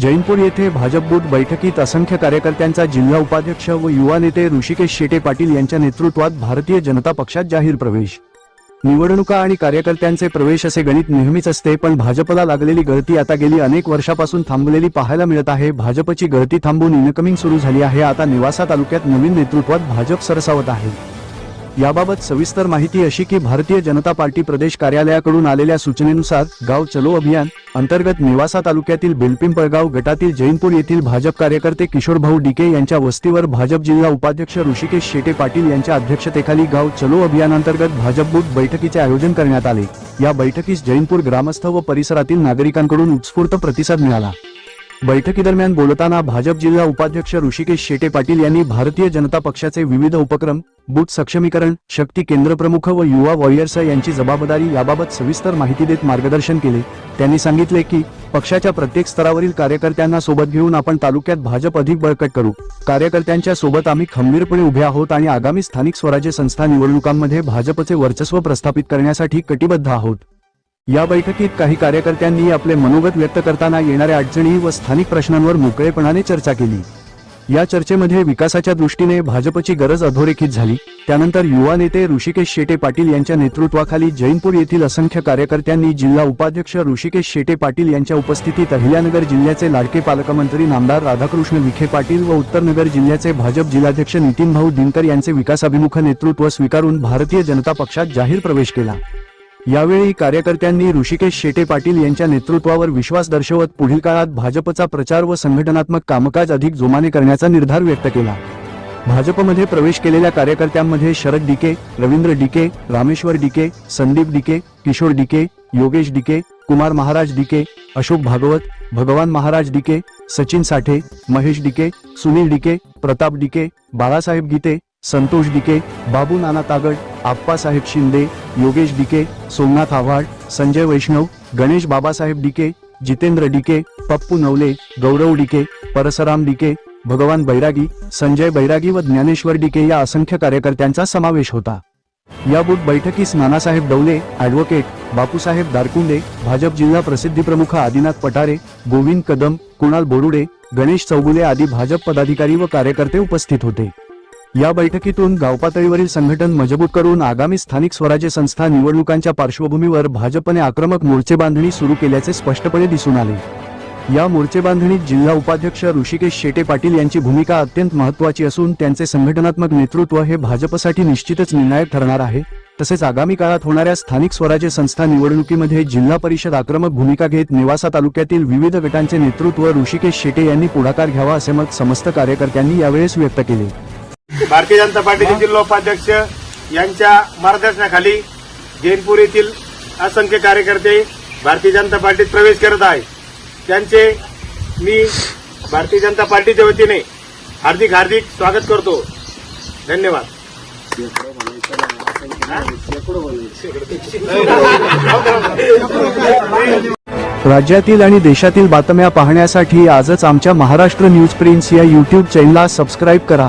जैनपूर येथे भाजप बूथ बैठकीत असंख्य कार्यकर्त्यांचा जिल्हा उपाध्यक्ष व युवा नेते ऋषिकेश शेटे पाटील यांच्या नेतृत्वात भारतीय जनता पक्षात जाहीर प्रवेश. निवडणुका आणि कार्यकर्त्यांचे प्रवेश असे गणित नेहमीच असते पण भाजपला लागलेली गळती आता गेली अनेक वर्षापासून थांबलेली पाहायला मिळत आहे. भाजपची गळती थांबून इनकमिंग सुरू झाली आहे. आता निवासा तालुक्यात नवीन नेतृत्वात भाजप सरसावत आहे. याबाबत सविस्तर माहिती अशी की भारतीय जनता पार्टी प्रदेश कार्यालयाकडून आलेल्या सूचनेनुसार गाव चलो अभियान अंतर्गत निवासा तालुक्यातील बेलपिंपळगाव गटातील जैनपूर येथील भाजप कार्यकर्ते किशोरभाऊ डिके यांच्या वस्तीवर भाजप जिल्हा उपाध्यक्ष ऋषिकेश शेटे पाटील यांच्या अध्यक्षतेखाली गाव चलो अभियानांतर्गत भाजप बूथ बैठकीचे आयोजन करण्यात आले. या बैठकीस जैनपूर ग्रामस्थ व परिसरातील नागरिकांकडून उत्स्फूर्त प्रतिसाद मिळाला. बैठकीदरम्यान बोलताना भाजप जिल्हा उपाध्यक्ष ऋषिकेश शेटे पाटील यांनी भारतीय जनता पक्षाचे विविध उपक्रम बूथ सक्षमीकरण शक्ती केंद्र प्रमुख व युवा वॉरियर्स यांची जबाबदारी याबाबत सविस्तर माहिती देत मार्गदर्शन केले. त्यांनी सांगितले की पक्षाच्या प्रत्येक स्तरावरील कार्यकर्त्यांना सोबत घेऊन आपण तालुक्यात भाजप अधिक बळकट करू. कार्यकर्त्यांच्या सोबत आम्ही खंबीरपणे उभे आहोत आणि आगामी स्थानिक स्वराज्य संस्था निवडणुकांमध्ये भाजपचे वर्चस्व प्रस्थापित करण्यासाठी कटिबद्ध आहोत. या बैठकीत काही कार्यकर्त्यांनी आपले मनोगत व्यक्त करताना येणाऱ्या अडचणी व स्थानिक प्रश्नांवर मोकळेपणाने चर्चा केली. या चर्चेमध्ये विकासाच्या दृष्टीने भाजपची गरज अधोरेखित झाली. त्यानंतर युवा नेते ऋषिकेश शेटे पाटील यांच्या नेतृत्वाखाली जैनपूर येथील असंख्य कार्यकर्त्यांनी जिल्हा उपाध्यक्ष ऋषिकेश शेटे पाटील यांच्या उपस्थितीत अहिल्यानगर जिल्ह्याचे लाडके पालकमंत्री नामदार राधाकृष्ण विखे पाटील व उत्तरनगर जिल्ह्याचे भाजप जिल्हाध्यक्ष नितीन भाऊ दिनकर यांचे विकासाभिमुख नेतृत्व स्वीकारून भारतीय जनता पक्षात जाहीर प्रवेश केला. यावेळी कार्यकर्त्यांनी ऋषिकेश शेटे पाटील यांच्या नेतृत्वावर विश्वास दर्शवत पुढील काळात भाजपचा प्रचार व संघटनात्मक कामकाज अधिक जोमाने करण्याचा निर्धार व्यक्त केला. भाजपमध्ये प्रवेश केलेल्या कार्यकर्त्यांमध्ये शरद डिके रवींद्र डिके रामेश्वर डिके संदीप डिके किशोर डिके योगेश डिके कुमार महाराज डिके अशोक भागवत भगवान महाराज डिके सचिन साठे महेश डिके सुनील डिके प्रताप डिके बाळासाहेब गीते संतोष डिके बाबू नाना तागड आप्पासाहेब शिंदे योगेश डिके सोमनाथ आव्हाड संजय वैष्णव गणेश बाबासाहेब डिके जितेंद्र डिके पप्पू नवले गौरव डिके परसराम डिके भगवान बैरागी संजय बैरागी व ज्ञानेश्वर डिके या असंख्य कार्यकर्त्यांचा समावेश होता. या बूथ बैठकीस नानासाहेब डवले ॲडव्होकेट बापूसाहेब दारकुंडे भाजप जिल्हा प्रसिद्धी प्रमुख आदिनाथ पठारे गोविंद कदम कुणाल बोरुडे गणेश चौगुले आदी भाजप पदाधिकारी व कार्यकर्ते उपस्थित होते. या बैठकीतून गावपातळीवरील संघटन मजबूत करून आगामी स्थानिक स्वराज्य संस्था निवडणुकांच्या पार्श्वभूमीवर भाजपने आक्रमक मोर्चेबांधणी सुरू केल्याचे स्पष्टपणे दिसून आले. या मोर्चेबांधणीत जिल्हा उपाध्यक्ष ऋषिकेश शेटे पाटील यांची भूमिका अत्यंत महत्वाची असून त्यांचे संघटनात्मक नेतृत्व हे भाजपसाठी निश्चितच निर्णायक ठरणार आहे. तसेच आगामी काळात होणाऱ्या स्थानिक स्वराज्य संस्था निवडणुकीमध्ये जिल्हा परिषद आक्रमक भूमिका घेत नेवासा तालुक्यातील विविध गटांचे नेतृत्व ऋषिकेश शेटे यांनी पुढाकार घ्यावा असे मत समस्त कार्यकर्त्यांनी यावेळेस व्यक्त केले. भारतीय जनता पार्टीचे जिल्हा उपाध्यक्ष यांच्या मार्गदर्शनाखाली जैनपूर येथील असंख्य कार्यकर्ते भारतीय जनता पार्टीत प्रवेश करत आहे त्यांचे मी भारतीय जनता पार्टीच्या वतीने हार्दिक हार्दिक स्वागत करतो. धन्यवाद. राज्यातील आणि देशातील बातम्या पाहण्यासाठी आजच आमच्या महाराष्ट्र न्यूज प्रिन्स या यूट्यूब चॅनलला सबस्क्राईब करा.